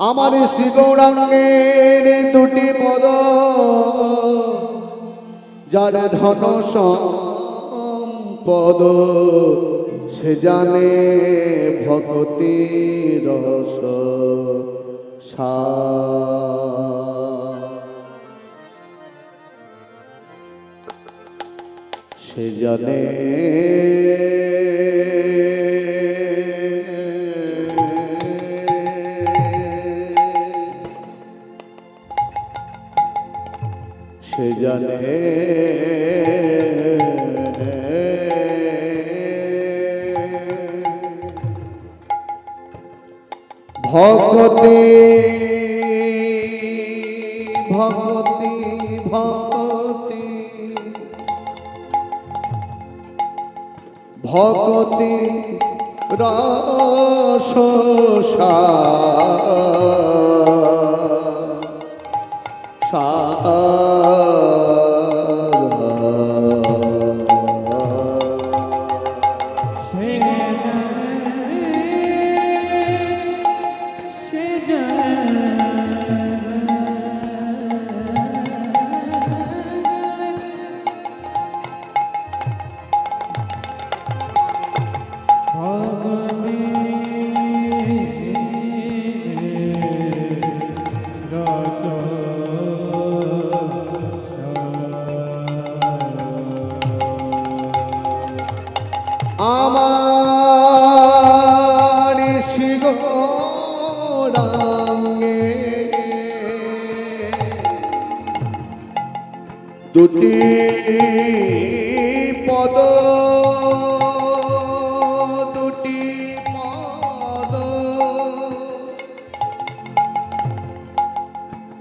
আমার শ্রী গৌরাঙ্গের দুটি পদ। যার ধন সম্পদ সে জানে ভক্তি রস। সে জানে জানে। ভক্তি ভক্তি ভক্তি। ভক্তি রস সে। আমার শিগরাঙ্গে দুটি পদ দুটি পদ।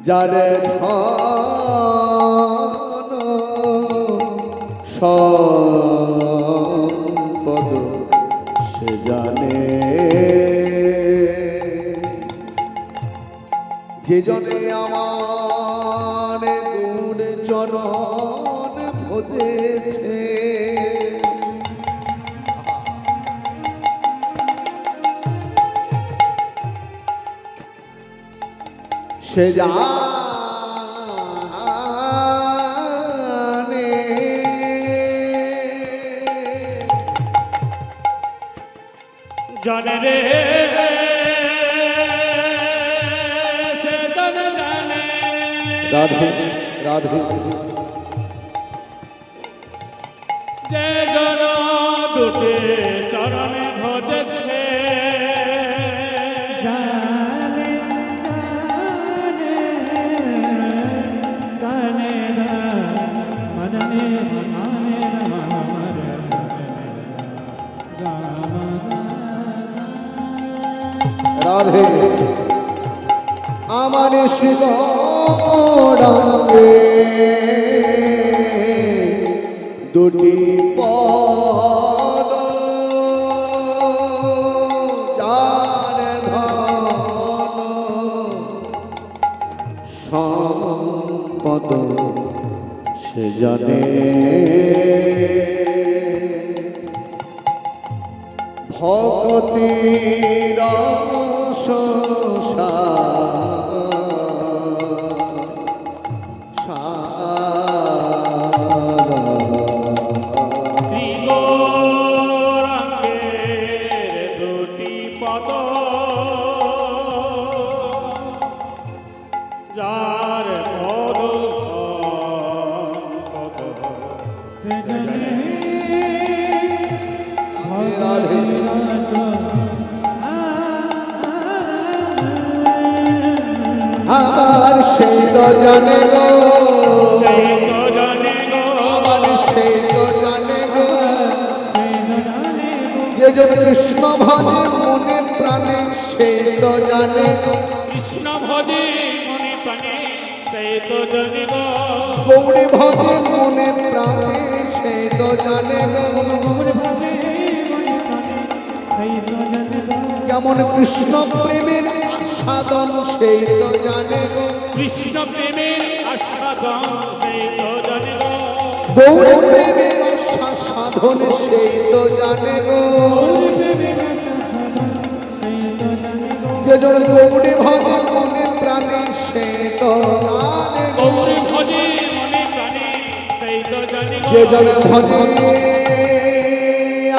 যারে ধন যে আমার গুণ চরণ ভজেছে। সে জানে জানে রে রাধে রাধে যে জন দুটি চরণে ভজেছে রাধে আমার শিব রাঙ্গে দুটি পদ। যার ধন সম্পদ সে জানে। ভক্তি রস রাধে আমার সেই তো জানে গো আমার সেই তো জানে গো যে জন কৃষ্ণ ভজে মনে প্রাণে সেই তো জানে কৃষ্ণ ভজে মনে প্রাণে সেই তো জানে গো গৌরী ভজে মনে প্রাণে সেই তো জানে গো ভজে কেমন কৃষ্ণ প্রেমের আস্বাদন সেই তো জানে গো। কৃষ্ণ প্রেমের আস্বাদন সেই তো জানে গৌর প্রেমের সাধন সেই তো জানে গো প্রেমের আস্বাদন সেই তো জানে গো। যে জন গৌরী ভজে মনে প্রাণে সে তো জানে। গৌরী ভজি মনে প্রাণে সেই তো জানি যে জন ভজে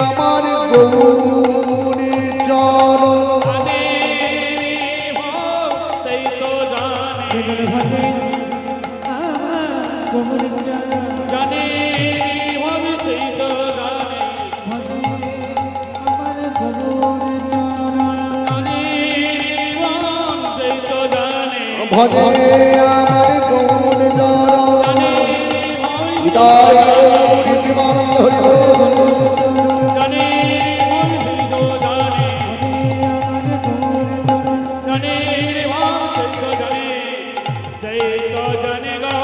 আমার গৌরী ভজে আমার হোক সেই তো জানে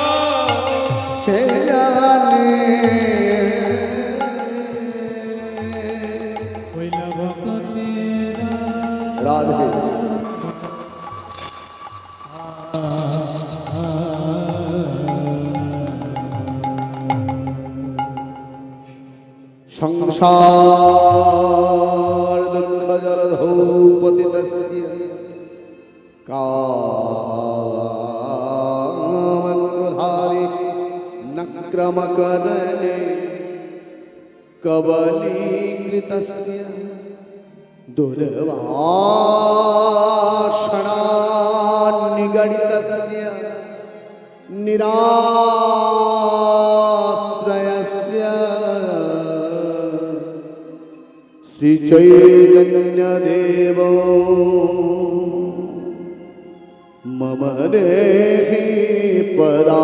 विशालदुःखजलधौपतितस्य कामक्रोधारि नक्रमकरणे दुर्वा श्रीचैतन्यदेवो मम देहि पदा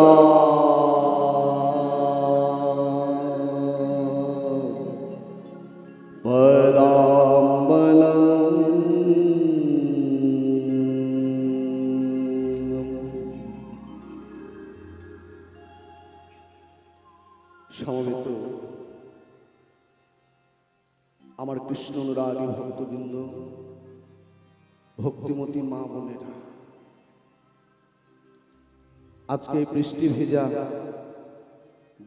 আজকে বৃষ্টি ভেজা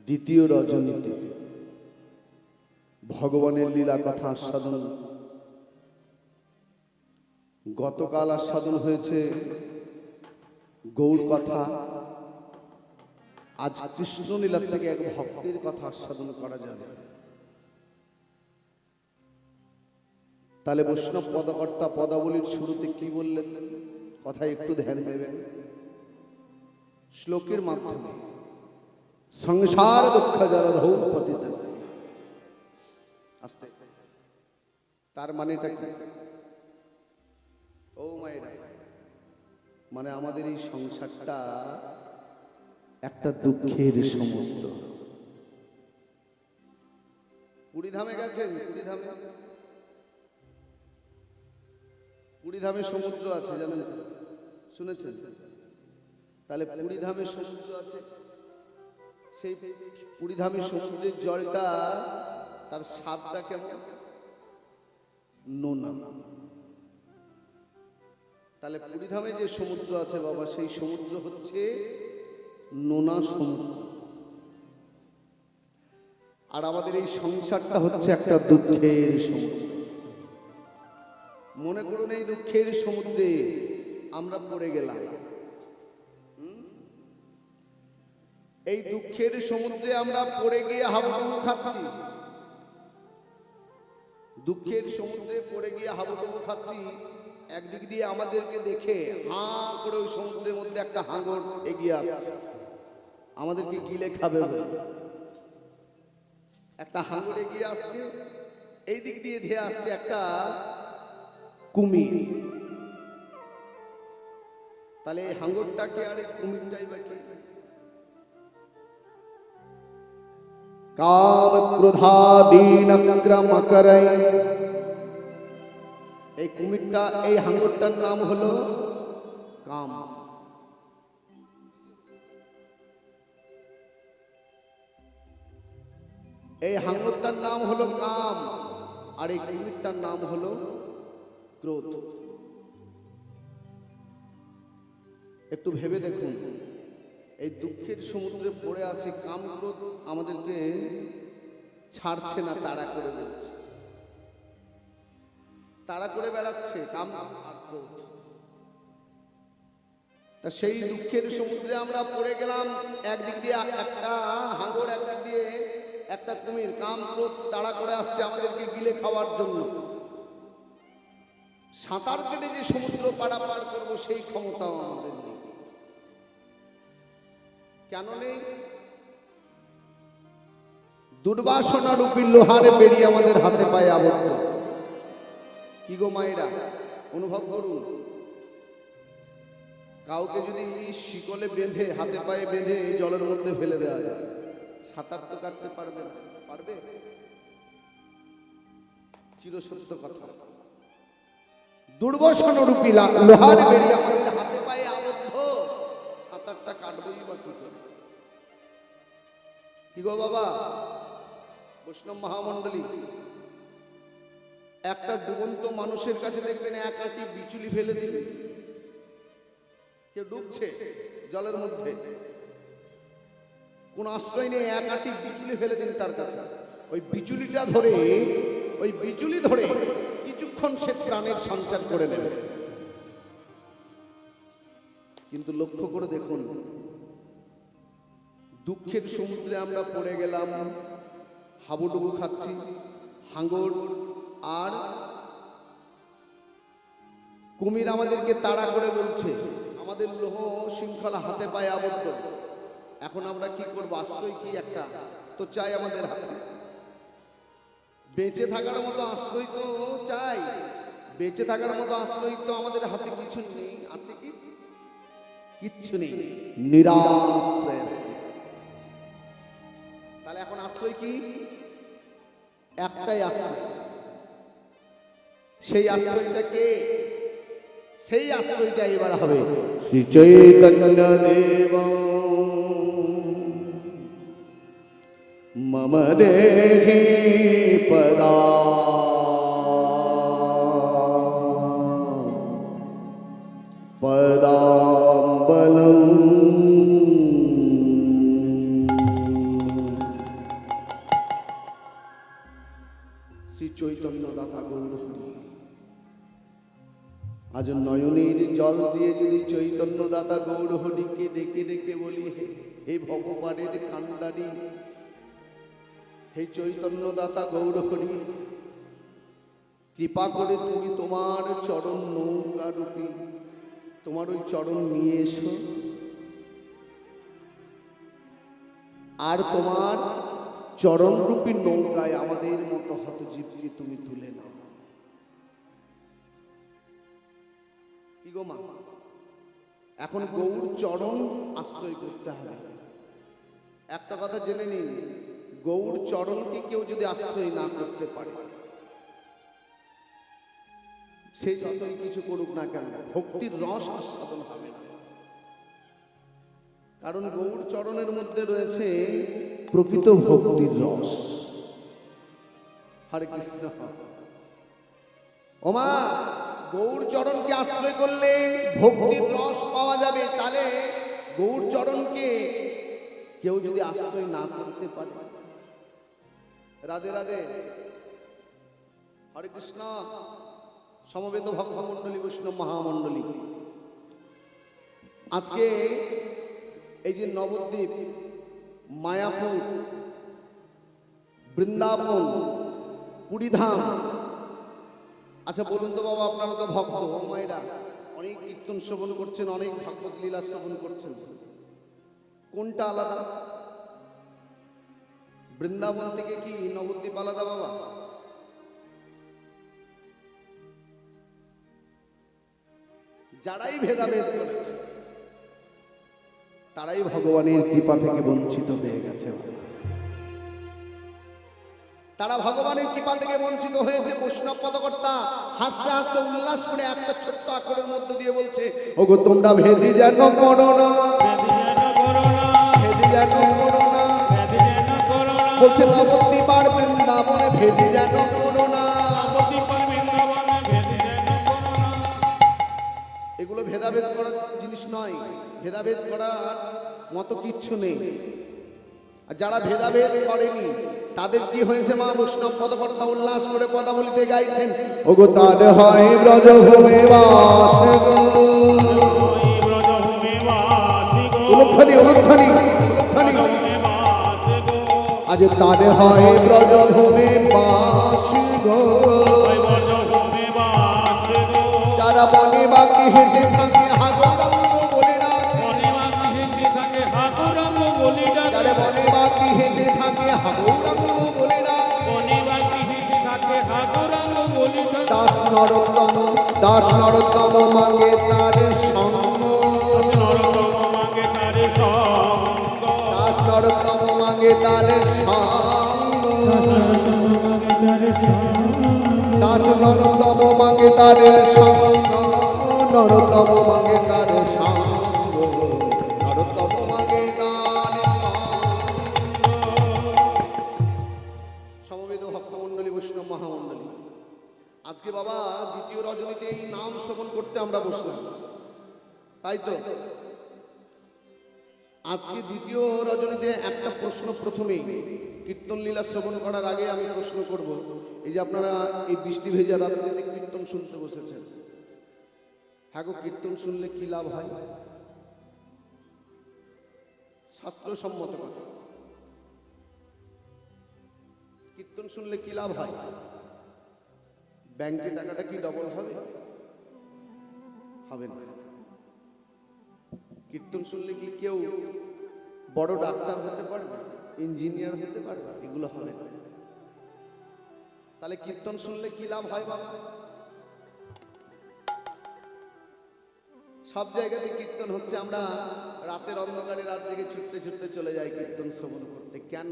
দ্বিতীয় রজনীতে ভগবানের লীলা কথা আস্বাদন। গতকাল আস্বাদন হয়েছে গৌর কথা। আজ কৃষ্ণ লীলার থেকে এক ভক্তের কথা আস্বাদন করা যাবে। তাহলে বৈষ্ণব পদকর্তা পদাবলীর শুরুতে কি বললেন? কথা একটু ধ্যান দেবেন। শ্লোকের মাধ্যমে। সংসার দুঃখ জলধৌ পতিতস্য আস্তে। তার মানেটা কি? ও মায়েরা মানে আমাদের এই সংসারটা একটা দুঃখের সমুদ্র। পুরীধামে গেছেন? পুরীধামে পুরীধামে সমুদ্র আছে, জানেন শুনেছেন? তাহলে পুরীধামে সমুদ্র আছে। সেই পুরীধামে সমুদ্রের জলটা, তার স্বাদটা কেমন? নোনা। তাহলে পুরীধামে যে সমুদ্র আছে বাবা, সেই সমুদ্র হচ্ছে নোনা সমুদ্র। আর আমাদের এই সংসারটা হচ্ছে একটা দুঃখের সমুদ্র। মনে করুন এই দুঃখের সমুদ্রে আমরা পড়ে গেলাম। এই দুঃখের সমুদ্রে আমরা পড়ে গিয়ে হাবুডুবু খাচ্ছি। দুঃখের সমুদ্রে পড়ে গিয়ে হাবুডুবু খাচ্ছি, একদিক দিয়ে আমাদেরকে দেখে হাঁ করে ওই সমুদ্রের মধ্যে একটা হাঙর এগিয়ে আসছে। আমাদেরকে গিলে খাবে বলে? একটা হাঙর এগিয়ে আসছে, এই দিক দিয়ে ধেয়ে আসছে একটা কুমির। তাহলে এই হাঙরটাকে আর কুমিরটাই বা কাম ক্রোধাদীন ক্রমকরাই এই কুমিরটা, এই হাঙরটার নাম হলো কাম। এই হাঙরটার নাম হলো কাম, আর এই কুমিরটার নাম হলো ক্রোধ। একটু ভেবে দেখুন। এই দুঃখের সমুদ্রে পড়ে আছে কাম ক্রোধ আমাদেরকে ছাড়ছে না, তাড়া করে বেড়াচ্ছে। তাড়া করে বেড়াচ্ছে, কাম আর ক্রোধ তা সেই দুঃখের সমুদ্রে আমরা পড়ে গেলাম, একদিক দিয়ে একটা হাঙ্গর, একদিক দিয়ে একটা কুমির কাম ক্রোধ তাড়া করে আসছে আমাদেরকে গিলে খাওয়ার জন্য। সাঁতার কেটে যে সমুদ্র পারাপার করব, সেই ক্ষমতাও আমাদের কেন নেই? দুর্বাসনা রূপী লোহারে বেরিয়ে আমাদের হাতে পায়ে আবদ্ধ। কি গো মায়েরা, অনুভব করুন। কাউকে যদি শিকলে বেঁধে, হাতে পায়ে বেঁধে জলের মধ্যে ফেলে দেওয়া যায়, সাঁতার তো কাটতে পারবে না। পারবে? চিরসত্য কথা। দুর্বসন রূপী লোহার বেরিয়ে আমাদের হাতে পায়ে আবদ্ধ। সাঁতারটা কাটবেই বা কি করে? কি গো বাবা? বৈষ্ণব মহামণ্ডলী। একটা ডুবন্ত মানুষের কাছে দেখবেন এক আটি বিচুলি ফেলে দিবে। কেউ ডুবছে জলের মধ্যে। কোন আশ্রয় নেই, এক আটি বিচুলি ফেলে দিন তার কাছে। ওই বিচুলিটা ধরে, ওই বিচুলি ধরে কিছুক্ষণ সে প্রাণের সঞ্চার করে নেবে। কিন্তু লক্ষ্য করে দেখুন দুঃখের সমুদ্রে আমরা পড়ে গেলাম, হাবুডুবু খাচ্ছি, হাঙ্গর, আর কুমির আমাদেরকে তাড়া করে বলছে, আমাদের লোহ শৃঙ্খলা হাতে পায়ে আবদ্ধ। এখন আমরা কি করব? আশ্রয় কি একটা? তো চাই আমাদের হাতে। বেঁচে থাকার মতো আশ্রয় তো চাই। বেঁচে থাকার মতো আশ্রয় তো আমাদের হাতে কিছু নেই। আছে কি? কিচ্ছু নেই। নিরাশ্রয় আশ্রয় কি? একটাই আশ্রয়। সেই আশ্রয়টাকে সেই আশ্রয়টা এবার হবে। শ্রী চৈতন্য দেব। মম দেহে পদা শ্রী চৈতন্য দাতা গৌরহরি। আজ নয়নের জল দিয়ে যদি চৈতন্য দাতা গৌর হরিকে ডেকে ডেকে বলি, হে ভগবানের কান্ডারি হে চৈতন্য দাতা গৌর হরি কৃপা করে তুমি তোমার চরণ নৌকা রূপী, তোমার ওই চরণ নিয়ে এসো। আর তোমার চরণরূপী নৌকায় আমাদের মতো হতজীবকে তুমি তুলে নাও। এখন গৌর চরণ আশ্রয় করতে হবে। একটা কথা জেনে নিন, গৌর চরণকে কেউ যদি আশ্রয় না করতে পারে, সে যতই কিছু করুক না কেন, ভক্তির রস আস্বাদন হবে কারণ গৌর চরণের মধ্যে রয়েছে প্রকৃত ভক্তির রস। হরে কৃষ্ণ। ওমা গৌর চরণকে আশ্রয় করলে ভক্তির রস পাওয়া যাবে। তাহলে গৌর চরণকে কেউ যদি আশ্রয় না করতে পারে। রাধে রাধে। হরে কৃষ্ণ। সমবেত ভক্তমণ্ডলী বৈষ্ণব মহামণ্ডলী। আজকে এই যে নবদ্বীপ, মায়াপুর, বৃন্দাবন, পুরীধাম। আচ্ছা বলুন তো বাবা, আপনারা তো ভক্ত মায়েরা। অনেক কীর্তন শ্রবণ করছেন, অনেক ভাগবত লীলা শ্রবণ করছেন। কোনটা আলাদা? বৃন্দাবন থেকে কি নবদ্বীপ আলাদা বাবা? যারাই ভেদাভেদ করেছে। তারাই ভগবানের কৃপা থেকে বঞ্চিত হয়ে গেছে। তারা ভগবানের কৃপা থেকে বঞ্চিত হয়েছে, বৈষ্ণব পদকর্তা হাসতে হাসতে উল্লাস করে একটা ছোট্ট আকারের মধ্যে দিয়ে বলছে, ওগো, তোমরা ভেদি যেন করো না। ভেদি যেন করো না। বলছে, নবদ্বীপ আর বৃন্দাবনে ভেদি যেন করো না। এগুলো ভেদাভেদ করার জিনিস নয়। ভেদাভেদ করার মতো কিচ্ছু নেই। আর যারা ভেদাভেদ করেনি, তাদের কি হয়েছে মা বৈষ্ণব পদকর্তা উল্লাস করে কথা বলতে গাইছেন? ওগো তার হয় ব্রজভূমে বাস বাস গো আজ তারে হয় ব্রজভূমে বাস গো যারা মনে বাকি হেঁটে থাকে হাগরঙ্গ হেঁটে থাকে হাগরঙ্গ বলে দাস নরোত্তম দাস নরোত্তম মাগে তারে সঙ্গ। দাস নরোত্তম মাগে তার সঙ্গ। দাস নরোত্তম মাগে তার সঙ্গ। তাই তো? আজকে দ্বিতীয় রজনীতে একটা প্রশ্ন প্রথমেই। কীর্তন লীলা শ্রবণ করার আগে আমি প্রশ্ন করব। এই যে আপনারা এই বৃষ্টি ভেজা রাত্রিতে কীর্তন শুনতে বসেছেন। হ্যাঁ কীর্তন শুনলে কি লাভ হয়? শাস্ত্রসম্মত কথা। কীর্তন শুনলে কি লাভ হয়? ব্যাংকে টাকাটা কি ডবল হবে? হবে না। কীর্তন শুনলে কি কেউ বড় ডাক্তার হতে পারবে? ইঞ্জিনিয়ার হতে পারবে? এগুলো হবে না। তাহলে কীর্তন শুনলে কি লাভ হয় বাবা? সব জায়গাতে কীর্তন হচ্ছে। আমরা রাতের অন্ধকারে রাত থেকে ছুটতে ছুটতে চলে যাই কীর্তন শ্রবণ করতে। কেন?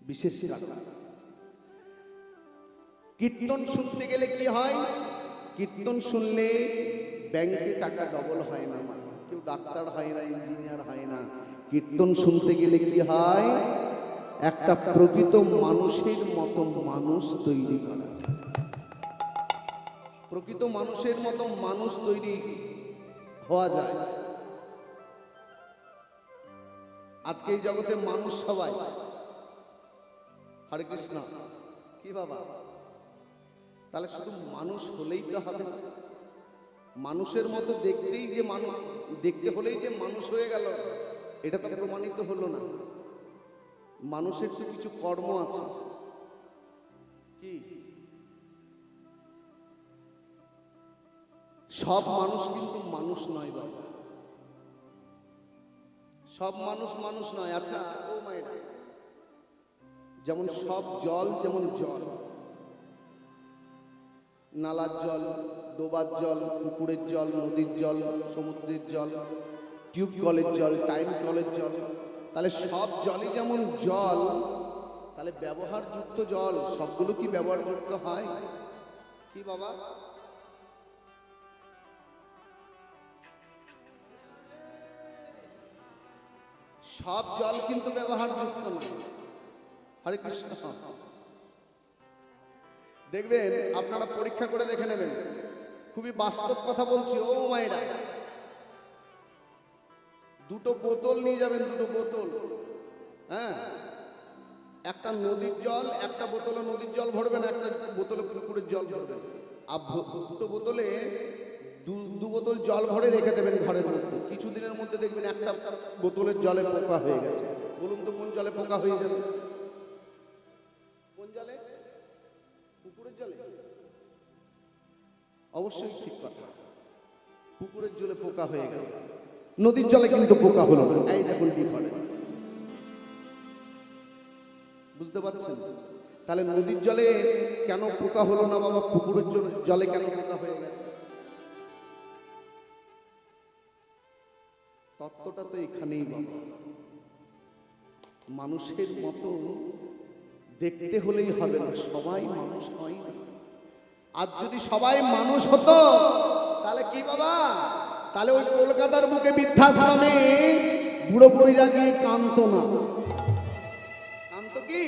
বিশেষ কীর্তন শুনতে গেলে কি হয়? কীর্তন শুনলে ব্যাংকে টাকা ডবল হয় না কেউ ডাক্তার হয় না, ইঞ্জিনিয়ার হয় না। কীর্তন শুনতে গেলে কি হয়? একটা প্রকৃত মানুষের মতো মানুষ তৈরি করা। প্রকৃত মানুষের মতো মানুষ তৈরি হওয়া যায়। আজকে এই জগতে মানুষ সবাই। হরে কৃষ্ণ। কি বাবা? তাহলে শুধু মানুষ হলেই তো হবে। মানুষের মতো দেখতেই যে মানুষ দেখতে হলেই যে মানুষ হয়ে গেল, এটা তো প্রমাণিত হলো না। মানুষের তো কিছু কর্ম আছে। কি? সব মানুষ কিন্তু মানুষ নয় বাবা। সব মানুষ মানুষ নয় আচ্ছা ও যেমন সব জল, যেমন জল। নালার জল ডোবার জল, পুকুরের জল, নদীর জল, সমুদ্রের জল, টিউব কলের জল, টাইম কলের জল, তাহলে সব জলই যেমন জল, তাহলে ব্যবহারযুক্ত জল, সবগুলো কি ব্যবহারযোগ্য হয়? কি বাবা? সব জল কিন্তু ব্যবহারযোগ্য না। হরে কৃষ্ণ। দেখবেন, আপনারা পরীক্ষা করে দেখে নেবেন। খুবই বাস্তব কথা বলছি, ও মায়েরা। দুটো বোতল নিয়ে যাবেন, দুটো বোতল হ্যাঁ? একটা নদীর জল, একটা বোতলে নদীর জল ভরবেন, একটা বোতলে পুকুরের জল ভরবেন। আর দুটো বোতলে দু- বোতল জল ভরে রেখে দেবেন ঘরের মধ্যে। কিছুদিনের মধ্যে দেখবেন একটা বোতলের জলে পোকা হয়ে গেছে। বলুন তো কোন জলে পোকা হয়ে যাবে? অবশ্যই ঠিক কথা। পুকুরের জলে পোকা হয়ে গেল। নদীর জলে কিন্তু পোকা হলো না। এই দেখুন ডিফারেন্স বুঝতে পারছেন? তাহলে নদীর জলে কেন পোকা হলো না বাবা? পুকুরের জলে জলে কেন পোকা হয়ে গেছে? তত্ত্বটা তো এখানেই বাবা। মানুষের মতো দেখতে হলেই হবে না। সবাই মানুষ হয় না। আর যদি সবাই মানুষ হতো, তাহলে কি বাবা? তাহলে ওই কলকাতার বুকে বৃদ্ধাশ্রমে বুড়ো বুড়িরা গিয়ে কান্ত না। কান্ত কি?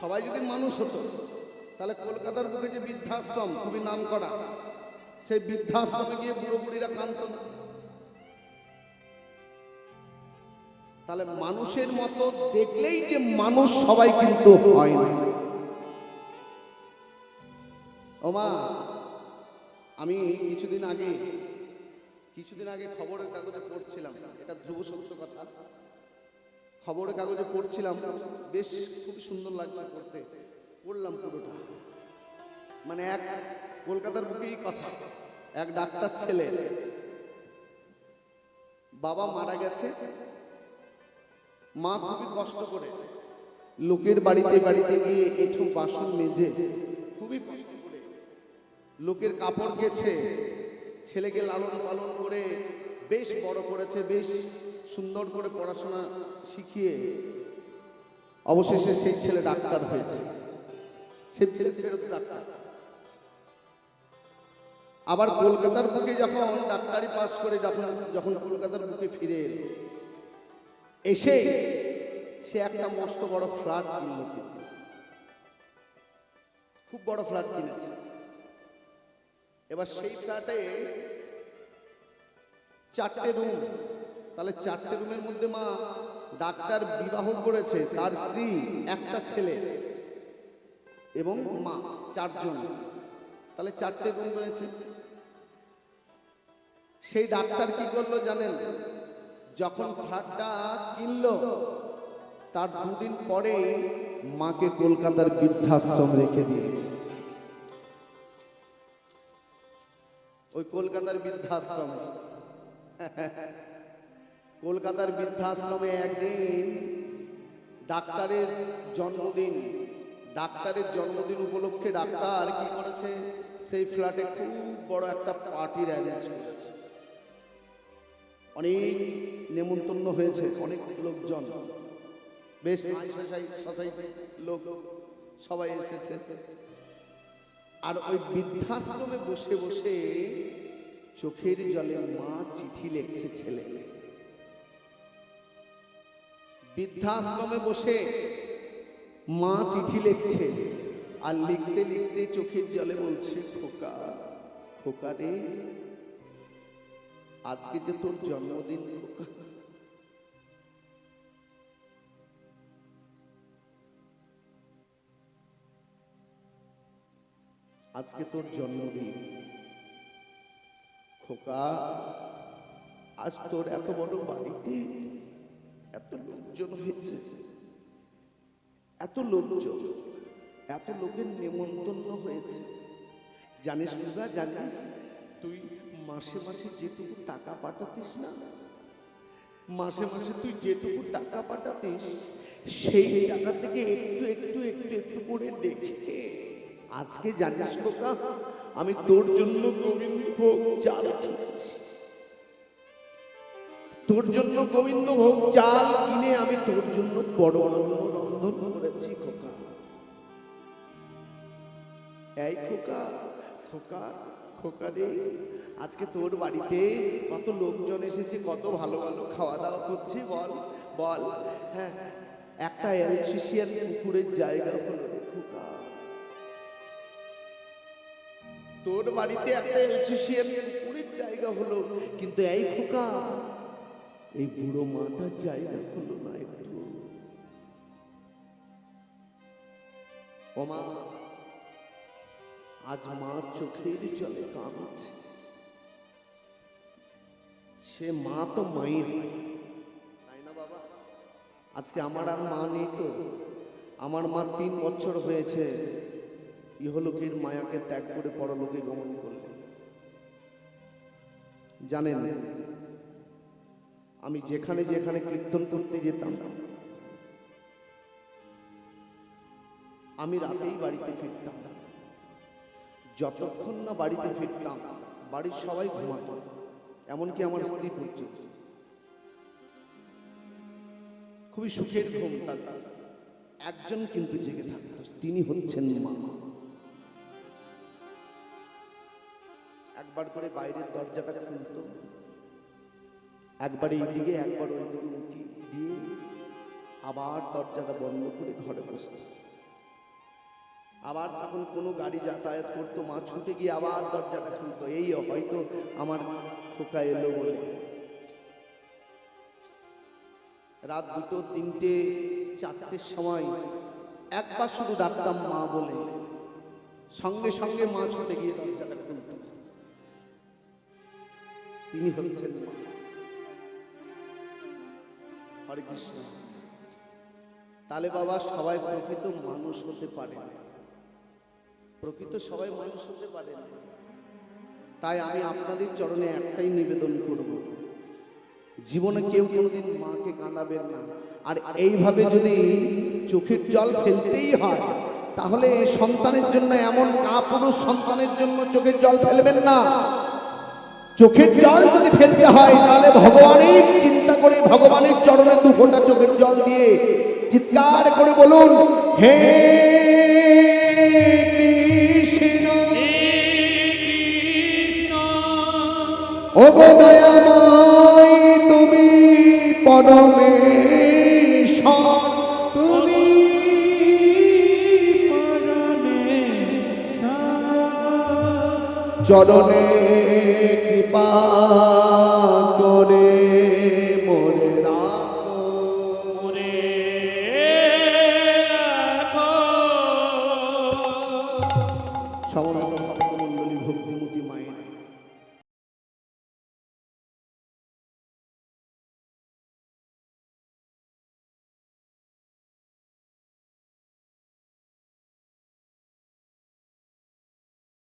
সবাই যদি মানুষ হতো, তাহলে কলকাতার বুকে যে বৃদ্ধাশ্রম, খুবই নাম করা সেই বৃদ্ধাশ্রমে গিয়ে বুড়ো বুড়িরা কান্ত না। তাহলে মানুষের মতো দেখলেই যে মানুষ সবাই কিন্তু হয় না। ও মা আমি কিছুদিন আগে কিছুদিন আগে খবরের কাগজে পড়ছিলাম, এটা যুব সত্য কথা। খবরের কাগজে পড়ছিলাম, বেশ খুব সুন্দর লাগছে পড়তে। পড়লাম পুরোটা। মানে এক কলকাতার বুকেই কথা, এক ডাক্তার ছেলে। বাবা মারা গেছে। মা খুবই কষ্ট করে, লোকের বাড়িতে বাড়িতে গিয়ে এঠো বাসন মেজে, খুবই কষ্ট লোকের কাপড় গেছে। ছেলেকে লালন পালন করে বেশ বড় করেছে, বেশ সুন্দর করে পড়াশোনা শিখিয়ে অবশেষে সেই ছেলে ডাক্তার হয়েছে। সে ফেরত ফেরত ডাক্তার। আবার কলকাতার বুকে যখন ডাক্তারি পাশ করে যখন যখন কলকাতার বুকে ফিরে এসে সে একটা মস্ত বড় ফ্ল্যাট কিনল কিন্তু। খুব বড় ফ্ল্যাট কিনেছে। এবার সেই ফ্ল্যাটে চারটে রুম। তাহলে চারটে রুমের মধ্যে মা ডাক্তার বিবাহ করেছে, তার স্ত্রী, একটা ছেলে এবং মা, চারজন। তাহলে চারটে রুম রয়েছে। সেই ডাক্তার কি করল জানেন? যখন ফ্ল্যাটটা কিনলো, তার দুদিন পরে মাকে কলকাতার বৃদ্ধাশ্রম রেখে দিয়ে ওই কলকাতার বৃদ্ধাশ্রমে। কলকাতার বৃদ্ধাশ্রমে একদিন ডাক্তারের জন্মদিন ডাক্তারের জন্মদিন উপলক্ষে ডাক্তার কি করেছে? সেই ফ্ল্যাটে খুব বড় একটা পার্টির অ্যারেঞ্জ করেছে। অনেক নেমন্তন্ন হয়েছে, অনেক লোকজন। বেশ সোসাইটি লোক সবাই এসেছে। আর ওই বৃদ্ধাশ্রমে বসে বসে চোখের জলে মা চিঠি লিখছে ছেলে। বৃদ্ধাশ্রমে বসে মা চিঠি লিখছে আর লিখতে লিখতে চোখের জলে বলছে, খোকা খোকা রে, আজকে যে তোর জন্মদিন খোকা। আজকে তোর জন্মদিন। খোকা, আজ তোর এত বড় বাড়িতে এত লোকজন হয়েছে। এত লোকজন, এত লোকের নেমন্তন্ন হয়েছে। জানিস খোকা, জানিস, তুই মাসে মাসে যেটুকু টাকা পাঠাতিস না, মাসে মাসে তুই যেটুকু টাকা পাঠাতিস, সেই টাকা থেকে একটু একটু একটু একটু করে দেখে আজকে জানিস খোকা আমি তোর জন্য গোবিন্দ ভোগ চাল কিনেছি তোর জন্য গোবিন্দ ভোগ চাল কিনে আমি তোর জন্য বড় আনন্দ রন্ধন করেছি, খোকা। এই খোকা খোকা খোকা রে, আজকে তোর বাড়িতে কত লোকজন এসেছে, কত ভালো ভালো খাওয়া দাওয়া করছে বল বল। হ্যাঁ একটা এলসিসিয়ান পুকুরের জায়গা হলো তোর বাড়িতে একটা এলসিসিয়ান পুকুরের জায়গা হলো, কিন্তু এই খোকা, এই বুড়ো মাটার জায়গা হলো না একটু। আজ মা চোখের জলে কাঁদছে সে মা তো হয়। তাই না বাবা? আজকে আমার আর মা নেই তো। আমার মা তিন বছর হয়েছে। ইহলোকের মায়াকে ত্যাগ করে পরলোকে গমন করলেন জানেন, আমি যেখানে যেখানে কীর্তন করতে যেতাম, আমি রাতেই বাড়িতে ফিরতাম। যতক্ষণ না বাড়িতে ফিরতাম, বাড়ির সবাই ঘুমাতো, এমনকি আমার স্ত্রী পর্যন্ত। খুবই সুখের ঘুম তার একজন কিন্তু জেগে থাকতো, তিনি হচ্ছেন মা। একবার করে বাইরের দরজাটা খুলতো। একবার এইদিকে একবার ওইদিকে উঁকি দিয়ে আবার দরজাটা বন্ধ করে ঘরে বসত। আবার যখন কোনো গাড়ি যাতায়াত করতো, মা ছুটে গিয়ে আবার দরজাটা খুলতো। এই হয়তো আমার খোকা এলো বলে। রাত দুটো, তিনটে, চারটের সময় একবার শুধু ডাকতাম মা বলে। সঙ্গে সঙ্গে মা ছুটে গিয়ে দরজাটা তিনি হচ্ছেন হরে কৃষ্ণ। তাহলে বাবা সবাই প্রকৃত মানুষ হতে পারে প্রকৃত সবাই মানুষ হতে পারে তাই আমি আপনাদের চরণে একটাই নিবেদন করব। জীবনে কেউ কোনোদিন মাকে কাঁদাবেন না। আর এইভাবে যদি চোখের জল ফেলতেই হয়, তাহলে সন্তানের জন্য এমন কাপুরুষ সন্তানের জন্য চোখের জল ফেলবেন না। চোখের জল যদি ফেলতে হয় তাহলে ভগবানের চিন্তা করে ভগবানের চরণে দু ফোঁটা চোখের জল দিয়ে চিৎকার করে বলুন হে কৃষ্ণ দয়াময় তুমি পরমেশ্বর। তুমি চরণে কৃপা